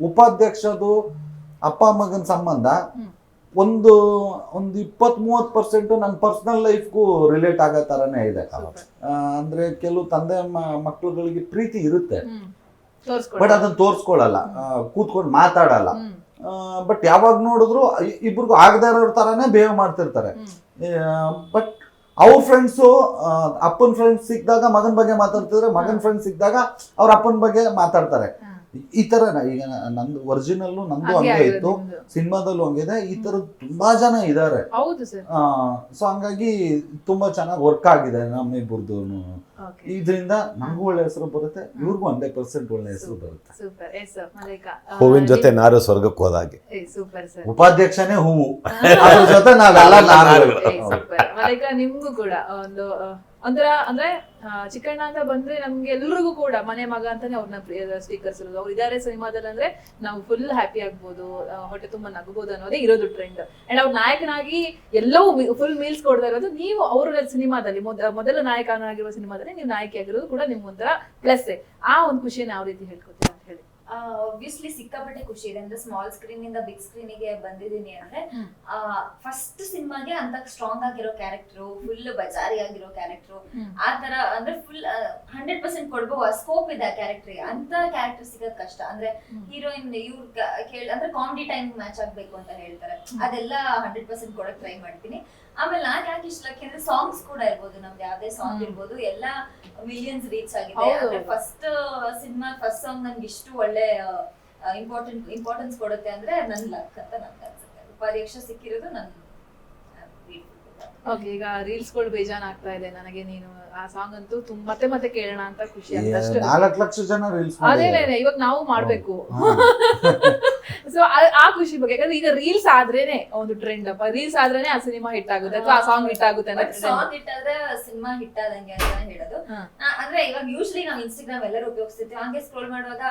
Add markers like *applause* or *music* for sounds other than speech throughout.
ಉಪಾಧ್ಯಕ್ಷದು ಅಪ್ಪ ಮಗನ ಸಂಬಂಧ ಒಂದು ಒಂದು ಇಪ್ಪತ್ ಮೂವತ್ ಪರ್ಸೆಂಟ್ ನನ್ನ ಪರ್ಸನಲ್ ಲೈಫ್ಗೂ ರಿಲೇಟ್ ಆಗೋ ತರನೇ ಇದೆ. ಅಂದ್ರೆ ಕೆಲವು ತಂದೆ ಮಕ್ಕಳುಗಳಿಗೆ ಮಕ್ಳುಗಳಿಗೆ ಪ್ರೀತಿ ಇರುತ್ತೆ. ಬಟ್ ಅದನ್ನ ತೋರ್ಸ್ಕೊಳಲ್ಲ. ಕೂತ್ಕೊಂಡು ಮಾತಾಡಲ್ಲ. ಬಟ್ ಯಾವಾಗ ನೋಡಿದ್ರು ಇಬ್ರಿಗೂ ಆಗದೇ ಇರೋ ತರಾನೇ ಬಿಹೇವ್ ಮಾಡ್ತಿರ್ತಾರೆ. ಬಟ್ ಅವ್ರ ಫ್ರೆಂಡ್ಸು ಅಪ್ಪನ ಫ್ರೆಂಡ್ಸ್ ಸಿಕ್ಕಿದಾಗ ಮಗನ ಬಗ್ಗೆ ಮಾತಾಡ್ತಿದ್ರೆ ಮಗನ ಫ್ರೆಂಡ್ಸ್ ಸಿಕ್ಕಿದಾಗ ಅವ್ರ ಅಪ್ಪನ ಬಗ್ಗೆ ಮಾತಾಡ್ತಾರೆ. ಈ ತರ ಈಗ ನಂದು ಒರಿಜಿನಲ್ಲು ನಂದು ಹಾಗೆ ಇತ್ತು. ನಿಮ್ದು. ಸಿನಿಮಾದಲ್ಲೂ ಹಂಗಿದೆ ಈ ತರ ತುಂಬಾ ಜನ ಇದ್ದಾರೆ ಹೌದು ಸರ್. ಸೊ ಹಂಗಾಗಿ ತುಂಬಾ ಚೆನ್ನಾಗಿ ವರ್ಕ್ ಆಗಿದೆ ನಮ್ಮಿಬ್ಬರದು. ಓಕೆ ಇದರಿಂದ ನಮಗೂ ಒಳ್ಳೆ ಹೆಸರು ಬರುತ್ತೆ ಇವ್ರಿಗೂ ಹಂಡ್ರೆಡ್ ಪರ್ಸೆಂಟ್ ಒಳ್ಳೆ ಹೆಸರು ಬರುತ್ತೆ. ಸೂಪರ್. ಎಸ್ ಸರ್ ಮಲೈಕಾ ಹೂವಿನ ಜೊತೆ ನಾರು ಸ್ವರ್ಗಕ್ಕೆ ಹೋದಾಗೆ. Super sir. ಉಪಾಧ್ಯಕ್ಷನೇ ಹೂವು. ಅದ್ರ ಜೊತೆ ನಾವೆಲ್ಲ ನಾರುಗಳು. ಮಲೈಕಾ ನಿಮ್ಗೂ ಕೂಡ ಒಂದು ಅಂದ್ರ ಅಂದ್ರೆ ಚಿಕ್ಕಣ್ಣ ಅಂತ ಬಂದ್ರೆ ನಮ್ಗೆ ಎಲ್ರಿಗೂ ಕೂಡ ಮನೆ ಮಗ ಅಂತಾನೆ ಅವ್ರನ್ನ ಸ್ವೀಕರಿಸಿರೋದು ಅವ್ರು ಇದಾರೆ ಸಿನಿಮಾದಲ್ಲಿ ಅಂದ್ರೆ ನಾವು ಫುಲ್ ಹ್ಯಾಪಿ ಆಗ್ಬೋದು ಹೊಟ್ಟೆ ತುಂಬಾ ನಗಬಹುದು ಅನ್ನೋದೇ ಇರೋದು ಟ್ರೆಂಡ್ ಅಂಡ್ ಅವ್ರ ನಾಯಕನಾಗಿ ಎಲ್ಲವೂ ಫುಲ್ ಮೀಲ್ಸ್ ಕೊಡ್ತಾ ಇರೋದು. ನೀವು ಅವರ ಸಿನಿಮಾದಲ್ಲಿ, ಮೊದ- ಮೊದಲ ನಾಯಕನಾಗಿರುವ ಸಿನಿಮಾದಲ್ಲಿ ನೀವು ನಾಯಕಿ ಆಗಿರೋದು ಕೂಡ ನಿಮ್ಗೆ ಒಂಥರ ಪ್ಲಸ್ ಆ ಒಂದು ಖುಷಿನ ಯಾವ ರೀತಿ ಹೇಳ್ಕೊತೀರಾ? ಆಬ್ವಿಯಸ್ಲಿ ಸಿಕ್ಕಾಪಟ್ಟೆ ಖುಷಿ ಇದೆ ಅಂದ್ರೆ ಸ್ಮಾಲ್ ಸ್ಕ್ರೀನ್ ಇಂದ ಬಿಗ್ ಸ್ಕ್ರೀನ್ಗೆ ಬಂದಿದ್ದೀನಿ ಅಂದ್ರೆ. ಫಸ್ಟ್ ಸಿನಿಮಾಗೆ ಅಂತ ಸ್ಟ್ರಾಂಗ್ ಆಗಿರೋ ಕ್ಯಾರೆಕ್ಟರ್ ಫುಲ್ ಬಜಾರಿ ಆಗಿರೋ ಕ್ಯಾರೆಕ್ಟರ್. ಆ ತರ ಅಂದ್ರೆ ಫುಲ್ ಹಂಡ್ರೆಡ್ ಪರ್ಸೆಂಟ್ ಕೊಡ್ಬೋ ಸ್ಕೋಪ್ ಇದೆ ಆ ಕ್ಯಾರೆಕ್ಟರ್ ಅಂತ ಕ್ಯಾರೆಕ್ಟರ್ ಸಿಗೋದ್ ಕಷ್ಟ. ಅಂದ್ರೆ. ಹೀರೋಯಿನ್ ಇವ್ರ ಕೇಳ ಅಂದ್ರೆ ಕಾಮಿಡಿ ಟೈಮ್ ಮ್ಯಾಚ್ ಆಗ್ಬೇಕು ಅಂತ ಹೇಳ್ತಾರೆ. ಅದೆಲ್ಲ ಹಂಡ್ರೆಡ್ ಪರ್ಸೆಂಟ್ ಕೊಡಕ್ ಟ್ರೈ ಮಾಡ್ತೀನಿ. ಆಮೇಲೆ ನಾನ್ ಯಾಕೆ ಇಷ್ಟ ಲಕ್ಕಿ ಅಂದ್ರೆ ಸಾಂಗ್ಸ್ ಕೂಡ ಇರ್ಬೋದು. ನಮ್ದು ಯಾವ್ದೇ ಸಾಂಗ್. ಇರ್ಬೋದು. ಎಲ್ಲ ಮಿಲಿಯನ್ಸ್ ರೀಚ್ ಆಗಿದೆ. ಅಂದ್ರೆ ಫಸ್ಟ್ ಸಿನಿಮಾ ಫಸ್ಟ್ ಸಾಂಗ್ ನನ್ಗೆ ಇಷ್ಟು ಒಳ್ಳೆ ಇಂಪಾರ್ಟೆಂಟ್ ಇಂಪಾರ್ಟೆನ್ಸ್ ಕೊಡುತ್ತೆ ಅಂದ್ರೆ ನನ್ ಲಕ್ ಅಂತ ನನ್ಗೆ ಅನ್ಸುತ್ತೆ. ಉಪಾಧ್ಯಕ್ಷ ಸಿಕ್ಕಿರೋದು ನನ್ ಓಕೆ ಈಗ ರೀಲ್ಸ್ಗಳು ಬೇಜಾನ್ ಆಗ್ತಾ ಇದೆ ನನಗೆ ನೀನು ಆ ಸಾಂಗ್ ಅಂತೂ ತುಂಬ ಮತ್ತೆ ಮತ್ತೆ ಕೇಳೋಣ ಅಂತ ಖುಷಿ ಆಗ್ತಷ್ಟು ನಾಲ್ಕು ಲಕ್ಷ ಜನ ರೀಲ್ಸ್ ಅದೇನೇನೆ ಇವಾಗ ನಾವು ಮಾಡ್ಬೇಕು. ಸೊ *laughs* ಆ ಖುಷಿ ಬಗ್ಗೆ ಯಾಕಂದ್ರೆ ಈಗ ರೀಲ್ಸ್ ಆದ್ರೇನೆ ಒಂದು ಟ್ರೆಂಡ್ ಅಪ್ಪ. ರೀಲ್ಸ್ ಆದ್ರೇನೆ ಆ ಸಿನಿಮಾ ಹಿಟ್ ಆಗುತ್ತೆ ಅಥವಾ ಆ ಸಾಂಗ್ ಹಿಟ್ ಆಗುತ್ತೆ ಅಂತ ಸಾಂಗ್ ಸಾಂಗ್ ಆದ್ರೆ ಸಿನಿಮಾ ಹಿಟ್ ಆದಂಗೆ ಅಂತ ಹೇಳೋದು. ಅಂದ್ರೆ ಇವಾಗ ಯೂಶ್ವಲಿ ನಾವು ಇನ್ಸ್ಟಾಗ್ರಾಮ್ ಎಲ್ಲರೂ ಉಪಯೋಗಿಸ್ತಿರ್ತೀವಿ. ಹಂಗೆ ಸ್ಕ್ರೋಲ್ ಮಾಡುವಾಗ.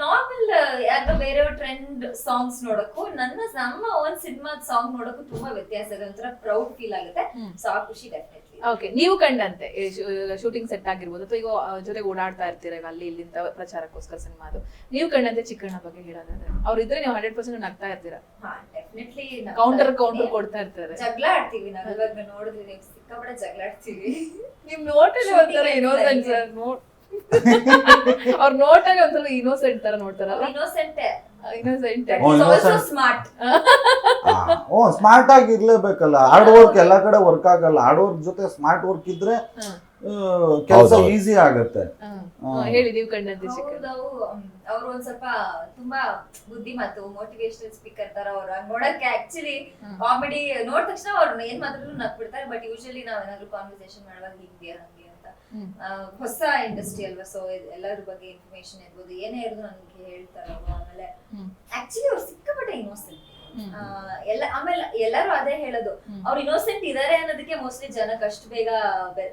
ನಾರ್ಮಲ್ ಯಾರೋ ಬೇರೆ ಟ್ರೆಂಡ್ ಸಾಂಗ್ಸ್ ನೋಡಕ್ಕೂ ನನ್ನ ನಮ್ಮ ಒಂದ್ ಸಿನಿಮಾದ ಸಾಂಗ್ ನೋಡಕ್ಕೂ ತುಂಬಾ ವ್ಯತ್ಯಾಸ ಇದೆ. ಒಂಥರ ಪ್ರೌಡ್ ಫೀಲ್ ಆಗುತ್ತೆ. ಸೊ ಆ ಖುಷಿ ಡೆಫಿನೆಟ್ಲಿ ಓಕೆ ನೀವು ಕಂಡಂತೆ ಶೂಟಿಂಗ್ ಸೆಟ್ ಆಗಿರ್ಬೋದು ಅಥವಾ ಈಗ ಜೊತೆಗೆ ಓಡಾಡ್ತಾ ಇರ್ತೀರ ಅಲ್ಲಿ ಇಲ್ಲಿಂದ ಪ್ರಚಾರಕ್ಕೋಸ್ಕರ ಸಿನಿಮಾದು? ನೀವು ಕಂಡಂತೆ ಚಿಕ್ಕಣ್ಣ ಬಗ್ಗೆ ಹೇಳೋದಾದ್ರೆ ಅವ್ರಿದ್ರೆ ನೀವು ಹಂಡ್ರೆಡ್ ಪರ್ಸೆಂಟ್ ನಗ್ತಾ ಇರ್ತೀರ? ಡೆಫಿನೆಟ್ಲಿ ಕೌಂಟರ್ ಕೌಂಟರ್ ಕೊಡ್ತಾ ಇರ್ತಾರೆ. ಜಗಳ ಆಡ್ತೀವಿ ನಾವು ಇವಾಗ ನೋಡಿದ್ರೆ ಸಿಕ್ಕಾಪಟ್ಟೆ ಜಗಳ ಆಡ್ತೀವಿ. *laughs* ನಿಮ್ ನೋಟಲ್ಲಿ ಒಂಥರ ಏನೋ ಸರ್ ನೋಟ್ ಅವ್ರ ನೋಟಲ್ಲಿ ಒಂದ್ಸಲ ಇನ್ನೋಸೆಂಟ್ ತರ ನೋಡ್ತಾರಲ್ಲ? Innocent innocent innocent. ಸ್ಮಾರ್ಟ್ *laughs* ಓ ಸ್ಮಾರ್ಟ್ ಆಗಿ ಇರ್ಲೇಬೇಕಲ್ಲ ಹಾರ್ಡ್ ವರ್ಕ್ ಎಲ್ಲ ಕಡೆ ವರ್ಕ್ ಆಗಲ್ಲ. ಹಾರ್ಡ್ ವರ್ಕ್ ಜೊತೆ ಸ್ಮಾರ್ಟ್ ವರ್ಕ್ ಇದ್ರೆ ಕೆಲಸ. ಈಸಿ ಆಗತ್ತೆ. ಹೇಳಿ ನೀವು ಕಂಡಂತೆ ಅವ್ರು ಒಂದ್ ಸ್ವಲ್ಪ ತುಂಬಾ ಬುದ್ಧಿಮಾತು ಮೋಟಿವೇಶನಲ್ ಸ್ಪೀಕರ್ ತರ ಅವ್ರ. ನೋಡಕ್ಕೆ ಆಕ್ಚುಲಿ. ಕಾಮಿಡಿ ನೋಡ್ ತಕ್ಷಣ ಅವ್ರು ಏನ್ ಮಾತಾಡಿದ್ರು ನಕ್ ಬಿಡ್ತಾರೆ ಬಟ್ ಯೂಶಲಿ ನಾವ್ ಏನಾದ್ರು ಕಾನ್ವರ್ಸೇಷನ್ ಮಾಡುವಾಗ ಹಿಂಗೆ ಹಂಗೆ. ಹೊಸ ಇಂಡಸ್ಟ್ರಿ ಅಲ್ವಾ? ಸೊ ಎಲ್ಲರ ಬಗ್ಗೆ ಇನ್ಫಾರ್ಮೇಶನ್ ಇರ್ಬೋದು. ಏನೇ ಇರೋದು ನನಗೆ ಹೇಳ್ತಾರೋ ಆಮೇಲೆ. ಆಕ್ಚುಲಿ ಅವ್ರು ಸಿಕ್ಕಾಪಟ್ಟೆ ಇನ್ನೋಸೆಂಟ್. ಎಲ್ಲ ಆಮೇಲೆ ಎಲ್ಲರೂ ಅದೇ ಹೇಳೋದು. ಅವ್ರ ಇನ್ನೋಸೆಂಟ್ ಇದಾರೆ ಅನ್ನೋದಕ್ಕೆ ಮೋಸ್ಟ್ಲಿ ಜನಕ್ಕೆ ಅಷ್ಟು ಬೇಗ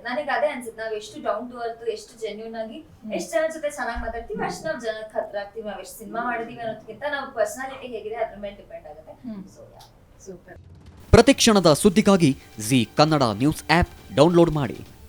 ನನಗೆ ಅದೇ ಅನ್ಸುತ್ತೆ. ನಾವ್ ಎಷ್ಟು ಡೌನ್ ಟು ಅರ್ತ್ ಎಷ್ಟು ಜೆನ್ಯೂನ್ ಆಗಿ ಎಷ್ಟು ಜನ ಜೊತೆ ಚೆನ್ನಾಗಿ ಮಾತಾಡ್ತೀವಿ ಅಷ್ಟು ನಾವ್ ಜನಕ್ಕೆ ಹತ್ರ ಆಗ್ತೀವಿ. ನಾವ್ ಎಷ್ಟು ಸಿನಿಮಾ ಮಾಡಿದೀವಿ ಅನ್ನೋದಕ್ಕಿಂತ ನಾವು ಪರ್ಸನಾಲಿಟಿ ಹೇಗಿದೆ ಅದ್ರ ಮೇಲೆ ಡಿಪೆಂಡ್ ಆಗುತ್ತೆ. ಪ್ರತಿ ಸೊ ಸೂಪರ್. ಪ್ರತಿಕ್ಷಣದ ಸುದ್ದಿಗಾಗಿ Zee Kannada news app download ಮಾಡಿ.